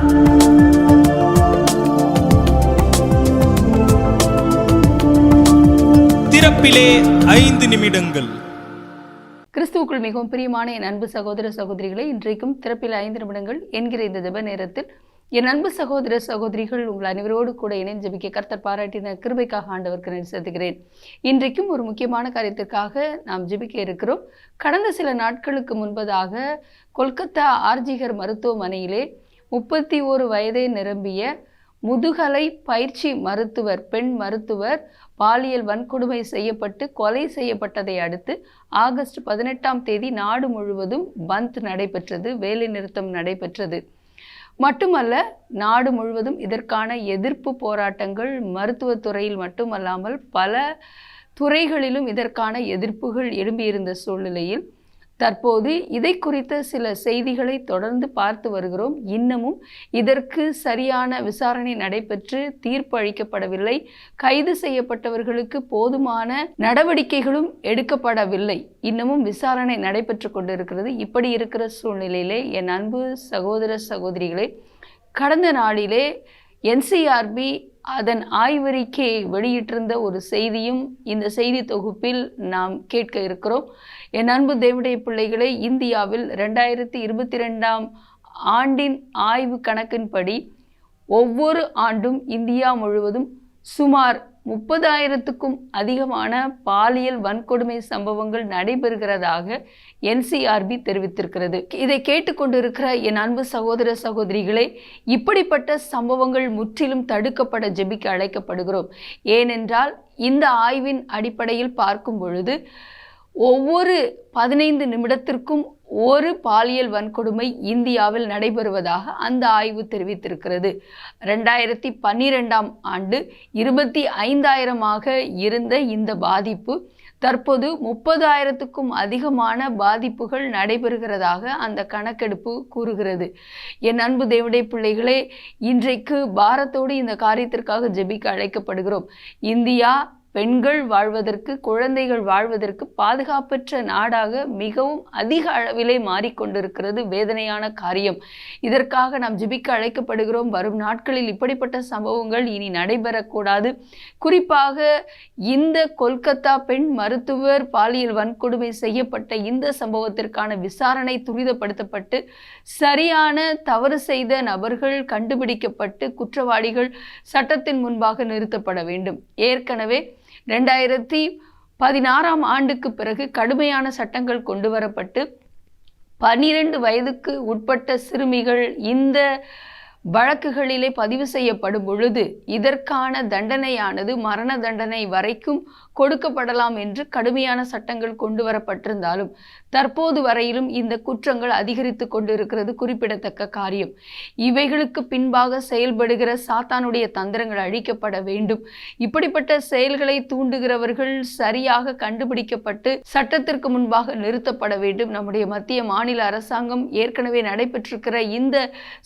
திறப்பிலே ஐந்து நிமிடங்கள். கிறிஸ்துவுக்குள் மிகவும் பிரியமான என் அன்பு சகோதர சகோதரிகளை இன்றைக்கும் திறப்பில் ஐந்து நிமிடங்கள் என்கிற இந்த ஜெப நேரத்தில் என் அன்பு சகோதர சகோதரிகள் உங்கள் அனைவரோடு கூட இணைந்து ஜபிக்க கர்த்தர் பாராட்டின கிருபைக்காக ஆண்டவருக்கு நன்றி செலுத்துகிறேன். இன்றைக்கும் ஒரு முக்கியமான காரியத்திற்காக நாம் ஜபிக்க இருக்கிறோம். கடந்த சில நாட்களுக்கு முன்பதாக கொல்கத்தா ஆர்ஜிகர் மருத்துவமனையிலே முப்பத்தி ஓரு வயதை நிரம்பிய முதுகலை பயிற்சி மருத்துவர் பெண் மருத்துவர் பாலியல் வன்கொடுமை செய்யப்பட்டு கொலை செய்யப்பட்டதை அடுத்து ஆகஸ்ட் பதினெட்டாம் தேதி நாடு முழுவதும் பந்த் நடைபெற்றது வேலைநிறுத்தம் நடைபெற்றது. மட்டுமல்ல நாடு முழுவதும் இதற்கான எதிர்ப்பு போராட்டங்கள் மருத்துவத்துறையில் மட்டுமல்லாமல் பல துறைகளிலும் இதற்கான எதிர்ப்புகள் எழும்பியிருந்த சூழ்நிலையில் தற்போது இதை குறித்த சில செய்திகளை தொடர்ந்து பார்த்து வருகிறோம். இன்னமும் இதற்கு சரியான விசாரணை நடைபெற்று தீர்ப்பு அளிக்கப்படவில்லை. கைது செய்யப்பட்டவர்களுக்கு போதுமான நடவடிக்கைகளும் எடுக்கப்படவில்லை. இன்னமும் விசாரணை நடைபெற்று கொண்டிருக்கிறது. இப்படி இருக்கிற சூழ்நிலையிலே என் அன்பு சகோதர சகோதரிகளே கடந்த நாளிலே என்சிஆர்பி அதன் ஆய்வறிக்கை வெளியிட்டிருந்த ஒரு செய்தியும் இந்த செய்தி தொகுப்பில் நாம் கேட்க இருக்கிறோம். என் அன்பு தேவடைய பிள்ளைகளை இந்தியாவில் ரெண்டாயிரத்தி இருபத்தி ரெண்டாம் ஆண்டின் ஆய்வு கணக்கின்படி ஒவ்வொரு ஆண்டும் இந்தியா முழுவதும் சுமார் முப்பதாயிரத்துக்கும் அதிகமான பாலியல் வன்கொடுமை சம்பவங்கள் நடைபெறுகிறதாக என்சிஆர்பி தெரிவித்திருக்கிறது. இதை கேட்டுக்கொண்டிருக்கிற என் அன்பு சகோதர சகோதரிகளே இப்படிப்பட்ட சம்பவங்கள் முற்றிலும் தடுக்கப்பட ஜெபிக்க அழைக்கப்படுகிறோம். ஏனென்றால் இந்த ஆய்வின் அடிப்படையில் பார்க்கும் பொழுது ஒவ்வொரு பதினைந்து நிமிடத்திற்கும் ஒரு பாலியல் வன்கொடுமை இந்தியாவில் நடைபெறுவதாக அந்த ஆய்வு தெரிவித்திருக்கிறது. ரெண்டாயிரத்தி பன்னிரெண்டாம் ஆண்டு இருபத்தி ஐந்தாயிரமாக இருந்த இந்த பாதிப்பு தற்போது முப்பதாயிரத்துக்கும் அதிகமான பாதிப்புகள் நடைபெறுகிறதாக அந்த கணக்கெடுப்பு கூறுகிறது. என் அன்பு தேவடைய பிள்ளைகளே இன்றைக்கு பாரத்தோடு இந்த காரியத்திற்காக ஜெபிக்க அழைக்கப்படுகிறோம். இந்தியா பெண்கள் வாழ்வதற்கு குழந்தைகள் வாழ்வதற்கு பாதுகாப்பற்ற நாடாக மிகவும் அதிக அளவிலே மாறிக்கொண்டிருக்கிறது வேதனையான காரியம். இதற்காக நாம் ஜிபிக்க அழைக்கப்படுகிறோம். வரும் நாட்களில் இப்படிப்பட்ட சம்பவங்கள் இனி நடைபெறக்கூடாது. குறிப்பாக இந்த கொல்கத்தா பெண் மருத்துவர் பாலியல் வன்கொடுமை செய்யப்பட்ட இந்த சம்பவத்திற்கான விசாரணை துரிதப்படுத்தப்பட்டு சரியான தவறு செய்த நபர்கள் கண்டுபிடிக்கப்பட்டு குற்றவாளிகள் சட்டத்தின் முன்பாக நிறுத்தப்பட வேண்டும். ஏற்கனவே ரெண்டாயிரத்தி பதினாறாம் ஆண்டுக்கு பிறகு கடுமையான சட்டங்கள் கொண்டு வரப்பட்டு பன்னிரண்டு வயதுக்கு உட்பட்ட சிறுமிகள் இந்த வழக்குகளிலே பதிவு செய்யப்படும் பொழுது இதற்கான தண்டனையானது மரண தண்டனை வரைக்கும் கொடுக்கப்படலாம் என்று கடுமையான சட்டங்கள் கொண்டு வரப்பட்டிருந்தாலும் தற்போது வரையிலும் இந்த குற்றங்கள் அதிகரித்து கொண்டிருக்கிறது குறிப்பிடத்தக்க காரியம். இவைகளுக்கு பின்பாக செயல்படுகிற சாத்தானுடைய தந்திரங்கள் அழிக்கப்பட வேண்டும். இப்படிப்பட்ட செயல்களை தூண்டுகிறவர்கள் சரியாக கண்டுபிடிக்கப்பட்டு சட்டத்திற்கு முன்பாக நிறுத்தப்பட வேண்டும். நம்முடைய மத்திய மாநில அரசாங்கம் ஏற்கனவே நடைபெற்றிருக்கிற இந்த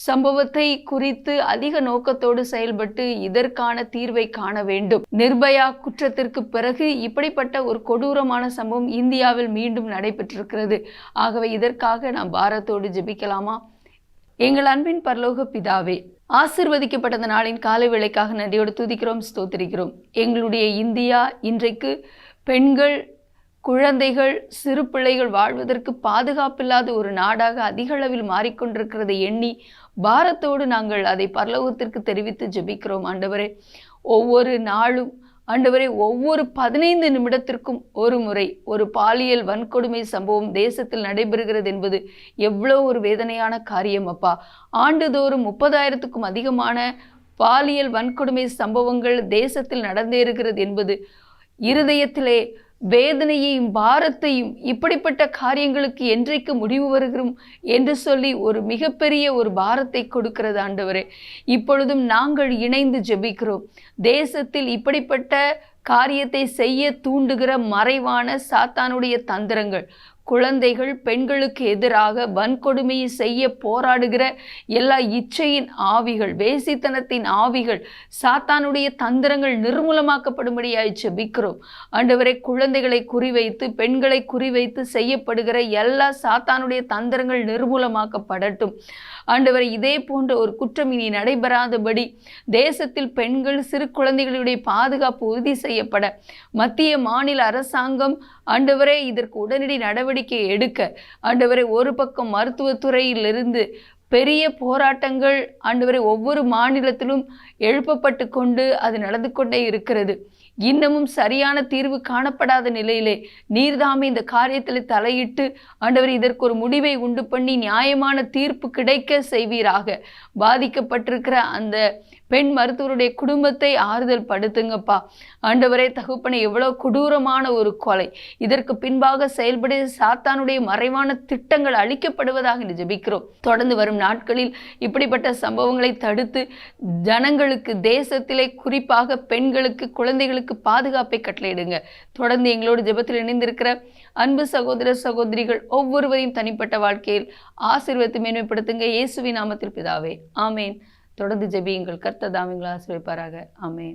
சம்பவத்தை குறித்து அதிக நோக்கத்தோடு செயல்பட்டு இதற்கான தீர்வை காண வேண்டும். நிர்பயா குற்றத்திற்கு பிறகு இப்படிப்பட்ட ஒரு கொடூரமான சம்பவம் இந்தியாவில் மீண்டும் இருக்கிறது. ஆகவே இதற்காக நாம் பாரத்தோடு ஜெபிக்கலாமா? எங்கள் அன்பின் பரலோக பிதாவே ஆசிர்வதிக்கப்பட்ட நாளின் காலை வேளைக்காக நன்றியோடு துதிக்கிறோம் ஸ்தோத்திரிக்கிறோம். எங்களுடைய இந்தியா இன்றைக்கு பெண்கள் குழந்தைகள் சிறு பிள்ளைகள் வாழ்வதற்கு பாதுகாப்பில்லாத ஒரு நாடாக அதிக அளவில் மாறிக்கொண்டிருக்கிறதை எண்ணி பாரத்தோடு நாங்கள் அதை பரலோகத்திற்கு தெரிவித்து ஜெபிக்கிறோம் ஆண்டவரே. ஒவ்வொரு நாளும் ஆண்டவரே ஒவ்வொரு பதினைந்து நிமிடத்திற்கும் ஒரு முறை ஒரு பாலியல் வன்கொடுமை சம்பவம் தேசத்தில் நடைபெறுகிறது என்பது எவ்வளோ ஒரு வேதனையான காரியம் அப்பா. ஆண்டுதோறும் முப்பதாயிரத்துக்கும் அதிகமான பாலியல் வன்கொடுமை சம்பவங்கள் தேசத்தில் நடந்தேறுகிறது என்பது இருதயத்திலே வேதனையையும் பாரத்தையும் இப்படிப்பட்ட காரியங்களுக்கு என்றைக்கு முடிவு வருகிறோம் என்று சொல்லி ஒரு மிகப்பெரிய ஒரு பாரத்தை கொடுக்கிறது ஆண்டவரே. இப்பொழுதும் நாங்கள் இணைந்து ஜெபிக்கிறோம். தேசத்தில் இப்படிப்பட்ட காரியத்தை செய்ய தூண்டுகிற மறைவான சாத்தானுடைய தந்திரங்கள் குழந்தைகள் பெண்களுக்கு எதிராக வன்கொடுமையை செய்ய போராடுகிற எல்லா இச்சையின் ஆவிகள் வேசித்தனத்தின் ஆவிகள் சாத்தானுடைய தந்திரங்கள் நிர்மூலமாக்கப்படும்படியாய் விக்ரம் ஆண்டவரை குழந்தைகளை குறிவைத்து பெண்களை குறிவைத்து செய்யப்படுகிற எல்லா சாத்தானுடைய தந்திரங்கள் நிர்மூலமாக்கப்படட்டும். ஆண்டவரை இதே போன்ற ஒரு குற்றம் இனி நடைபெறாதபடி தேசத்தில் பெண்கள் சிறு குழந்தைகளுடைய பாதுகாப்பு உறுதி செய்யப்பட மத்திய மாநில அரசாங்கம் ஆண்டவரே இதற்கு உடனடி நடவடிக்கை எடுக்க ஆண்டவரை ஒரு பக்கம் மருத்துவத்துறையிலிருந்து பெரிய போராட்டங்கள் ஆண்டவரை ஒவ்வொரு மாநிலத்திலும் எழுப்பப்பட்டு கொண்டு அது நடந்து கொண்டே இருக்கிறது. இன்னமும் சரியான தீர்வு காணப்படாத நிலையிலே நீர்தாமே இந்த காரியத்தில் தலையிட்டு ஆண்டவர் இதற்கு ஒரு முடிவை உண்டு பண்ணி நியாயமான தீர்ப்பு கிடைக்க செய்வீராக. பாதிக்கப்பட்டிருக்கிற அந்த பெண் மருத்துவருடைய குடும்பத்தை ஆறுதல் படுத்துங்கப்பா. ஆண்டவரே தகுப்பனை எவ்வளோ கொடூரமான ஒரு கொலை. இதற்கு பின்பாக செயல்பட சாத்தானுடைய மறைவான திட்டங்கள் அளிக்கப்படுவதாக என்று ஜெபிக்கிறோம். தொடர்ந்து வரும் நாட்களில் இப்படிப்பட்ட சம்பவங்களை தடுத்து ஜனங்களுக்கு தேசத்திலே குறிப்பாக பெண்களுக்கு குழந்தைகளுக்கு பாதுகாப்பை கட்டளையிடுங்க. தொடர்ந்து எங்களோடு ஜெபத்தில் இணைந்திருக்கிற அன்பு சகோதர சகோதரிகள் ஒவ்வொருவரையும் தனிப்பட்ட வாழ்க்கையில் ஆசீர்வத்தை மேன்மைப்படுத்துங்க. இயேசுவி நாமத்தில் பிதாவே ஆமேன். தொடர்ந்து ஜெபியுங்கள். கர்த்தர் தாமிங்களை ஆசிரியப்பாராக ஆமேன்.